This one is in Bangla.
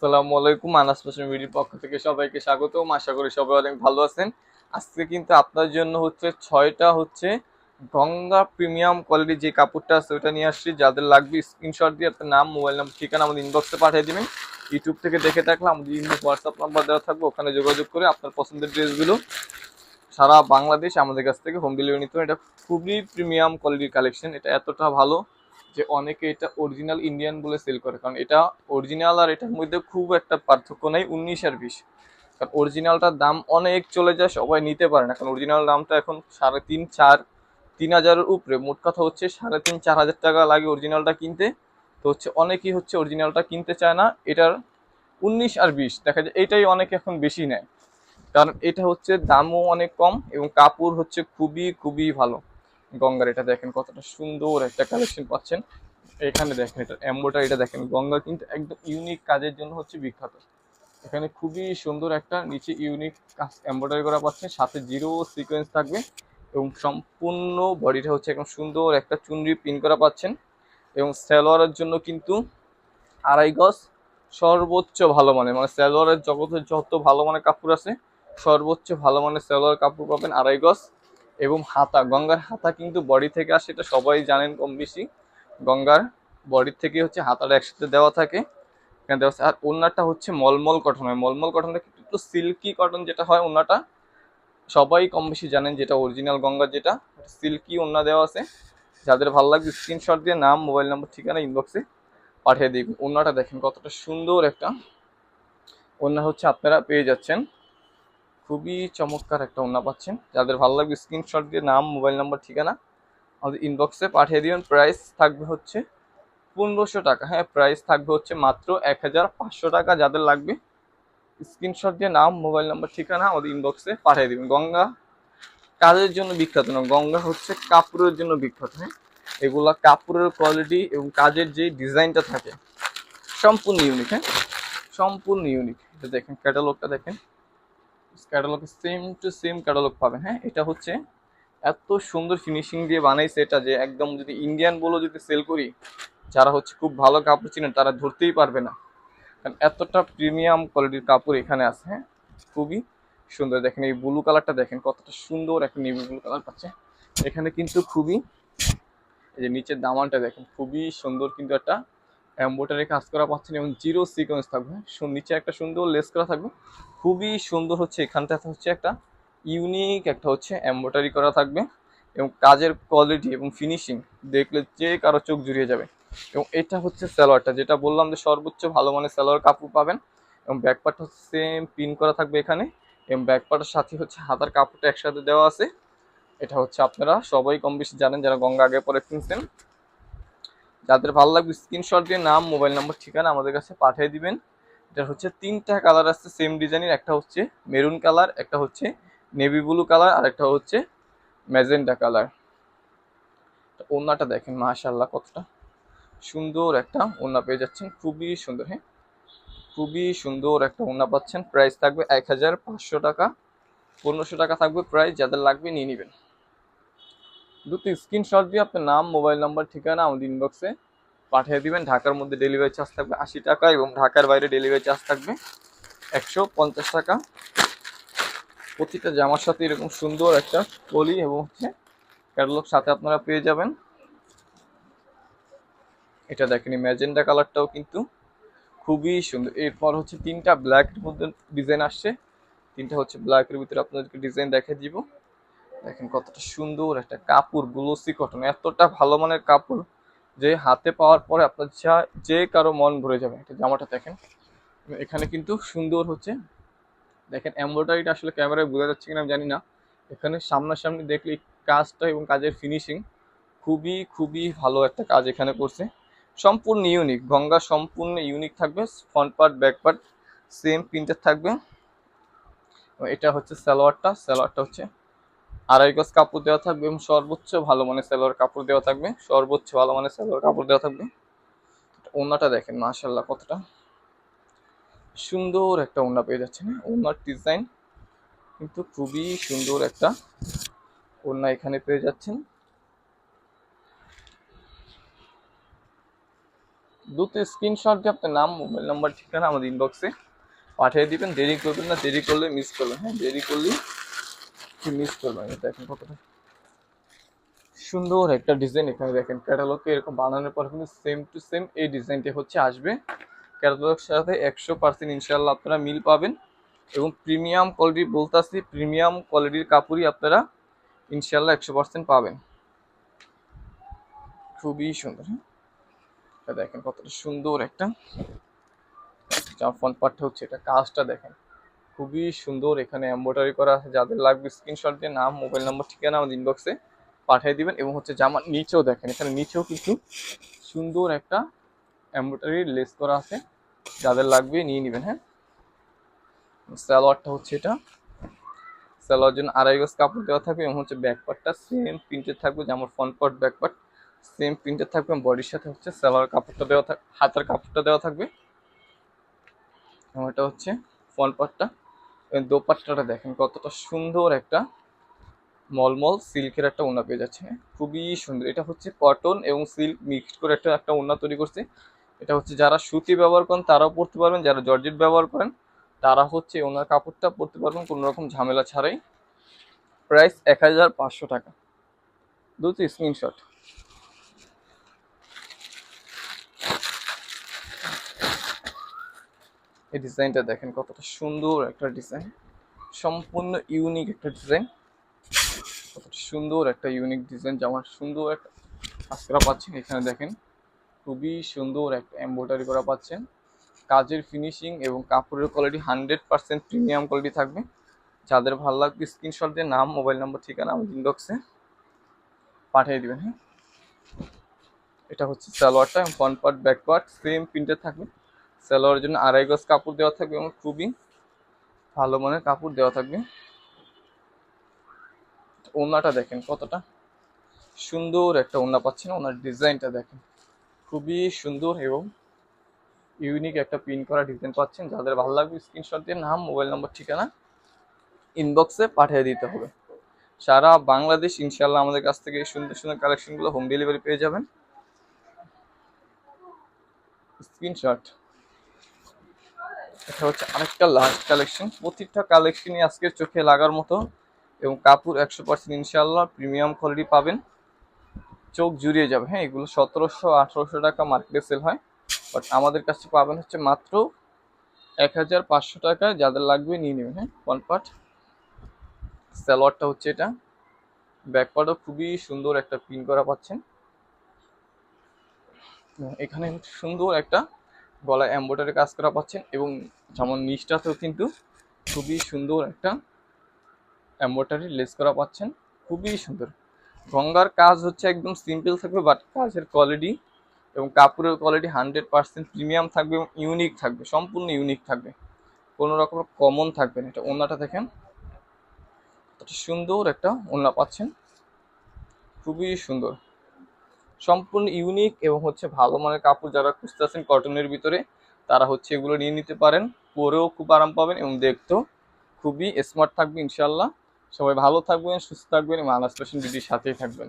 আসসালামু আলাইকুম, আনাস ফ্যাশন ভিডিওর পক্ষ থেকে সবাইকে স্বাগতম। আশা করি সবাই অনেক ভালো আছেন। আজকে কিন্তু আপনার জন্য হচ্ছে ছয়টা হচ্ছে গঙ্গা প্রিমিয়াম কোয়ালিটির যে কাপড়টা আছে ওটা নিয়ে আসছি। যাদের লাগবে স্ক্রিনশট দিয়ে আপনার নাম, মোবাইল নাম্বার, ঠিকানা আমাদের ইনবক্সে পাঠিয়ে দেবেন। ইউটিউব থেকে দেখে থাকলে আমাদের ইনবক্স হোয়াটসঅ্যাপ নাম্বার দেওয়া থাকবে, ওখানে যোগাযোগ করে আপনার পছন্দের ড্রেসগুলো সারা বাংলাদেশ আমাদের কাছ থেকে হোম ডেলিভারি নিতে এটা খুবই প্রিমিয়াম কোয়ালিটির কালেকশন এটা এতটা ভালো। যে অনেকে এটা অরিজিনাল ইন্ডিয়ান বলে সেল করে। কারণ এটা অরিজিনাল আর এটার মধ্যে খুব একটা পার্থক্য নেই উনিশ আর বিশ। কারণ অরিজিনালটার দাম অনেক চলে যায়, সবাই নিতে পারে না। কারণ অরিজিনাল দামটা এখন সাড়ে তিন, চার, তিন হাজারের উপরে। মোট কথা হচ্ছে সাড়ে তিন, চার হাজার টাকা লাগে অরিজিনালটা কিনতে। তো হচ্ছে অনেকেই হচ্ছে অরিজিনালটা কিনতে চায় না। এটার উনিশ আর বিশ, দেখা যায় এটাই অনেক এখন বেশি নেয়। কারণ এটা হচ্ছে দামও অনেক কম এবং কাপড় হচ্ছে খুবই খুবই ভালো। গঙ্গার এটা দেখেন কতটা সুন্দর একটা কালেকশন পাচ্ছেন। এখানে দেখেন এটা এম্বোটা এটা দেখেন গঙ্গা কিন্তু একদম ইউনিক কাজের জন্য হচ্ছে বিখ্যাত। এখানে খুবই সুন্দর একটা নিচে ইউনিক কাজ এম্ব্রয়ডারি করা পাচ্ছেন, সাথে জিরো সিকোয়েন্স থাকবে এবং সম্পূর্ণ বডিটা হচ্ছে একদম সুন্দর একটা চুনরি পিন করা পাচ্ছেন। এবং সালোয়ারের জন্য কিন্তু আড়াই গজ সর্বোচ্চ ভালো মানে মানে সালোয়ারের জগতের যত ভালো মানের কাপড় আছে, সর্বোচ্চ ভালো মানের সালোয়ার কাপড় পাবেন আড়াই গজ। এবং হাতা, গঙ্গার হাতা কিন্তু বডি থেকে আসে, এটা সবাই জানেন কম বেশি। গঙ্গার বডির থেকে হচ্ছে হাতাটা একসাথে দেওয়া থাকে। এখানে দেওয়া। আর ওনাটা হচ্ছে মলমল কটন হয়। মলমল কটনটা একটু সিল্কি কটন যেটা হয় ওনাটা সবাই কম বেশি জানেন যেটা অরিজিনাল গঙ্গার যেটা সিল্কি ওনা দেওয়া আছে। যাদের ভালো লাগবে স্ক্রিনশট দিয়ে নাম মোবাইল নাম্বার ঠিকানা ইনবক্সে পাঠিয়ে দিবেন। ওনাটা দেখেন কতটা সুন্দর একটা। ওনা হচ্ছে আপনারা পেয়ে যাচ্ছেন। খুবই চমৎকার একটা ওনা পাচ্ছেন। যাদের ভালো লাগবে স্ক্রিনশট দিয়ে নাম মোবাইল নাম্বার ঠিকানা, আমাদের ইনবক্সে পাঠিয়ে দিবেন। প্রাইস থাকবে হচ্ছে পনেরোশো টাকা। হ্যাঁ প্রাইস থাকবে হচ্ছে মাত্র এক হাজার পাঁচশো টাকা। যাদের লাগবে স্ক্রিনশট দিয়ে নাম মোবাইল নাম্বার ঠিকানা আমাদের ইনবক্সে পাঠিয়ে দিবেন। গঙ্গা কাজের জন্য বিখ্যাত না, গঙ্গা হচ্ছে কাপড়ের জন্য বিখ্যাত। হ্যাঁ এগুলা কাপড়ের কোয়ালিটি এবং কাজের যে ডিজাইনটা থাকে, সম্পূর্ণ ইউনিক হ্যাঁ সম্পূর্ণ ইউনিক এটা দেখেন ক্যাটালগটা দেখেন। Catalogue same to same catalogue পাবেন হ্যাঁ? এটা হচ্ছে এত সুন্দর ফিনিশিং দিয়ে বানাইছে এটা যে একদম যদি ইন্ডিয়ান বলো যদি সেল করি, যারা হচ্ছে খুব ভালো কাপড় চিনেন তারা ধরতেই পারবে না। কারণ এতটা প্রিমিয়াম কোয়ালিটির কাপড় এখানে আছে হ্যাঁ? খুবই সুন্দর। দেখেন এই ব্লু কালারটা দেখেন, কতটা সুন্দর একটা নেভি ব্লু কালার পাচ্ছে। এখানে কিন্তু খুবই, এই যে নিচের দামানটা দেখেন, খুবই সুন্দর কিন্তু একটা এম্বোটারি কাজ করা পাচ্ছেন এবং জিরো সিকোয়েন্স থাকবে। নিচে একটা সুন্দর লেস করা থাকবে। খুবই সুন্দর হচ্ছে এখানটাতে হচ্ছে একটা ইউনিক একটা হচ্ছে এম্বোটারি করা থাকবে এবং কাজের কোয়ালিটি এবং ফিনিশিং দেখলে যে কারও চোখ জুড়িয়ে যাবে। এবং এটা হচ্ছে স্যালোয়ারটা যেটা বললাম যে সর্বোচ্চ ভালো মানের সালোয়ার কাপড় পাবেন। এবং ব্যাকপার্ট হচ্ছে সেম পিন করা থাকবে এখানে। এবং ব্যাকপার্টের সাথে হচ্ছে হাতার কাপড়টা একসাথে দেওয়া আছে। এটা হচ্ছে আপনারা সবাই কম বেশি জানেন, যারা গঙ্গা আগে পরে কিনছেন। যাদের ভালো লাগবে স্ক্রিনশট দিয়ে নাম মোবাইল নাম্বার ঠিকানা আমাদের কাছে পাঠিয়ে দিবেন। এটা হচ্ছে তিনটা কালার আছে সেম ডিজাইনের একটা হচ্ছে মেরুন কালার একটা হচ্ছে নেভি ব্লু কালার আর একটা হচ্ছে ম্যাজেন্ডা কালার ওনাটা দেখেন মাশাল্লাহ কতটা সুন্দর একটা ওনা পেয়ে যাচ্ছেন। খুবই সুন্দর হ্যাঁ? খুবই সুন্দর একটা ওনা পাচ্ছেন। প্রাইস থাকবে এক হাজার পাঁচশো টাকা, পনেরোশো টাকা থাকবে প্রাইস যাদের লাগবে নিয়ে নেবেন। দুটো স্ক্রিনশট দিয়ে আপনার নাম মোবাইল নাম্বার ঠিকানা আমাদের ইনবক্সে পাঠিয়ে দিবেন। ঢাকার মধ্যে ডেলিভারি চার্জ থাকবে আশি টাকা এবং ঢাকার বাইরে ডেলিভারি চার্জ থাকবে একশো পঞ্চাশ টাকা। প্রতিটা জামার সাথে এরকম সুন্দর একটা কলি এবং হচ্ছে ক্যাটালগ সাথে আপনারা পেয়ে যাবেন। এটা দেখেন ম্যাজেন্ডা কালারটাও কিন্তু খুবই সুন্দর। এরপর হচ্ছে তিনটা ব্ল্যাকের মধ্যে ডিজাইন আসছে। তিনটা হচ্ছে ব্ল্যাকের ভিতরে আপনাদেরকে ডিজাইন দেখিয়ে দিব। দেখেন কতটা সুন্দর একটা কাপড় গ্লোসি কটন এতটা ভালো মানের কাপড় যে হাতে পাওয়ার পরে আপনার যা, যে কারও মন ভরে যাবে। একটা জামাটা দেখেন, এখানে কিন্তু সুন্দর হচ্ছে। দেখেন এমব্রয়ডারিটা আসলে ক্যামেরায় বোঝা যাচ্ছে কিনা আমি জানি না। এখানে সামনাসামনি দেখলে কাজটা এবং কাজের ফিনিশিং খুবই খুবই ভালো একটা কাজ এখানে করছে। সম্পূর্ণ ইউনিক গঙ্গা সম্পূর্ণ ইউনিক থাকবে front part back part same প্রিন্টের থাকবে। এটা হচ্ছে সালোয়ারটা সালোয়ারটা হচ্ছে আড়াই গজ কাপড় দেওয়া থাকবে এবং সর্বোচ্চ ভালো মানের সালোয়ার কাপড় দেওয়া থাকবে, সর্বোচ্চ ভালো মানের সালোয়ার কাপড় দেওয়া থাকবে। ওনাটা দেখেন মাশাল্লাহ কতটা সুন্দর একটা ওনা পেয়ে যাচ্ছেন। ওনার ডিজাইন কিন্তু খুবই সুন্দর একটা ওনা এখানে পেয়ে যাচ্ছেন। দ্রুত স্ক্রিনশট দিয়ে আপনার নাম, মোবাইল নাম্বার, ঠিকানা আমাদের ইনবক্সে পাঠিয়ে দিবেন। দেরি করবেন না, দেরি করলে মিস করবেন। হ্যাঁ দেরি করলে মিস করবেন দেখেন কতটা সুন্দর একটা ডিজাইন এখানে দেখেন। ক্যাটালগে এরকম বানানোর পর কিন্তু সেম টু সেম এই ডিজাইনটি হচ্ছে আসবে। ক্যাটালগের সাথে একশো পার্সেন্ট ইনশাল্লাহ আপনারা মিল পাবেন এবং প্রিমিয়াম কোয়ালিটি বলতেছি প্রিমিয়াম কোয়ালিটির কাপড়ই আপনারা ইনশাল্লাহ একশো পার্সেন্ট পাবেন। খুবই সুন্দর হ্যাঁ? দেখেন কতটা সুন্দর একটা ফ্রন্ট পার্টটা হচ্ছে এটা কাজটা দেখেন। খুবই সুন্দর এখানে এম্ব্রয়ডারি করা আছে। যাদের লাগবে স্ক্রিনশট দিয়ে নাম মোবাইল নাম্বার ঠিকানা আমাদের ইনবক্সে পাঠিয়ে দিবেন এবং হচ্ছে জামার নিচেও দেখেন, এখানে নিচেও কিন্তু সুন্দর একটা এম্ব্রয়ডারি লেস করা আছে। যাদের লাগবে নিয়ে নেবেন হ্যাঁ? সালোয়ারটা হচ্ছে এটা। সালোয়ার জন্য আড়াই গজ কাপড় দেওয়া থাকবে এবং হচ্ছে ব্যাক পার্টটা সেম প্রিন্টের থাকবে, যেমন front part back part same printed থাকবে বডির সাথে হচ্ছে সালোয়ার কাপড়টা দেওয়া থাকবে হাতের কাপড়টা দেওয়া থাকবে। এবং এটা হচ্ছে ফ্রন্ট পার্টটা দোপাট্টাটা দেখেন, কতটা সুন্দর একটা মলমল সিল্কের একটা ওনা পেয়ে যাচ্ছে। খুবই সুন্দর। এটা হচ্ছে কটন এবং সিল্ক মিক্সড করে একটা একটা ওনা তৈরি করছে। এটা হচ্ছে যারা সুতি ব্যবহার করেন, তারাও পরতে পারবেন। যারা জর্জেট ব্যবহার করেন, তারা হচ্ছে ওনার কাপড়টা পরতে পারবেন কোনো রকম ঝামেলা ছাড়াই। প্রাইস এক হাজার পাঁচশো টাকা। দুটো স্ক্রিনশট। এই ডিজাইনটা দেখেন কতটা সুন্দর একটা ডিজাইন। সম্পূর্ণ ইউনিক একটা ডিজাইন। কতটা সুন্দর একটা ইউনিক ডিজাইন। জামার সুন্দর একটা কাজ করা পাচ্ছেন এখানে দেখেন। খুবই সুন্দর একটা এমব্রয়ডারি করা পাচ্ছেন। কাজের ফিনিশিং এবং কাপড়ের quality hundred percent premium quality থাকবে। যাদের ভালো লাগবে স্ক্রিনশট দিয়ে নাম মোবাইল নাম্বার ঠিকানা আমার ইনবক্সে পাঠিয়ে দেবেন হ্যাঁ। এটা হচ্ছে সালোয়ারটা এবং front part back part same প্রিন্টের থাকবে। সালোয়ারের জন্য আড়াই গজ কাপড় দেওয়া থাকবে এবং খুবই ভালো মানের কাপড় দেওয়া থাকবে। ওনাটা দেখেন কতটা সুন্দর একটা ওনা পাচ্ছেন, ওনার ডিজাইনটা দেখেন। খুবই সুন্দর এবং ইউনিক একটা পিন করা ডিজাইন পাচ্ছেন। যাদের ভালো লাগবে স্ক্রিনশট দিয়ে নাম, মোবাইল নম্বর, ঠিকানা ইনবক্সে পাঠিয়ে দিতে হবে। সারা বাংলাদেশ ইনশাল্লাহ আমাদের কাছ থেকে সুন্দর সুন্দর কালেকশনগুলো হোম ডেলিভারি পেয়ে যাবেন। স্ক্রিনশট। এটা হচ্ছে আরেকটা লাস্ট কালেকশন প্রত্যেকটা কালেকশনই আজকে চোখে লাগার মতো এবং কাপড় একশো পার্সেন্ট ইনশাল্লাহ প্রিমিয়াম কোয়ালিটি পাবেন। চোখ জুড়িয়ে যাবে। হ্যাঁ এগুলো সতেরোশো, আঠারোশো টাকা মার্কেটে সেল হয়। বাট আমাদের কাছে পাবেন হচ্ছে মাত্র এক হাজার পাঁচশো টাকায় যাদের লাগবে নিয়ে নেবেন। হ্যাঁ ওয়ান পার্ট সালোয়ারটা হচ্ছে এটা। ব্যাক পার্টও খুবই সুন্দর একটা প্রিন্ট করা পাচ্ছেন। এখানে সুন্দর একটা গলায় এম্ব্রয়ডারি কাজ করা পাচ্ছেন এবং যেমন নিচটাতেও কিন্তু খুবই সুন্দর একটা এম্ব্রয়ডারি লেস করা পাচ্ছেন, খুবই সুন্দর। গঙ্গার কাজ হচ্ছে একদম সিম্পল থাকবে বাট কাজের কোয়ালিটি এবং কাপড়ের কোয়ালিটি হান্ড্রেড পার্সেন্ট প্রিমিয়াম থাকবে এবং ইউনিক থাকবে, সম্পূর্ণ ইউনিক থাকবে। কোনো রকম কমন থাকবে না। এটা ওনাটা দেখেন সুন্দর একটা ওনা পাচ্ছেন, খুবই সুন্দর। সম্পূর্ণ ইউনিক এবং হচ্ছে ভালো মানের কাপড় যারা খুঁজতেছেন কটনের ভিতরে, তারা হচ্ছে এগুলো নিয়ে নিতে পারেন। পরেও খুব আরাম পাবেন এবং দেখতেও খুবই স্মার্ট থাকবে ইনশাল্লাহ সবাই ভালো থাকবেন, সুস্থ থাকবেন এবং আনাস ফ্যাশন বিডির সাথেই থাকবেন।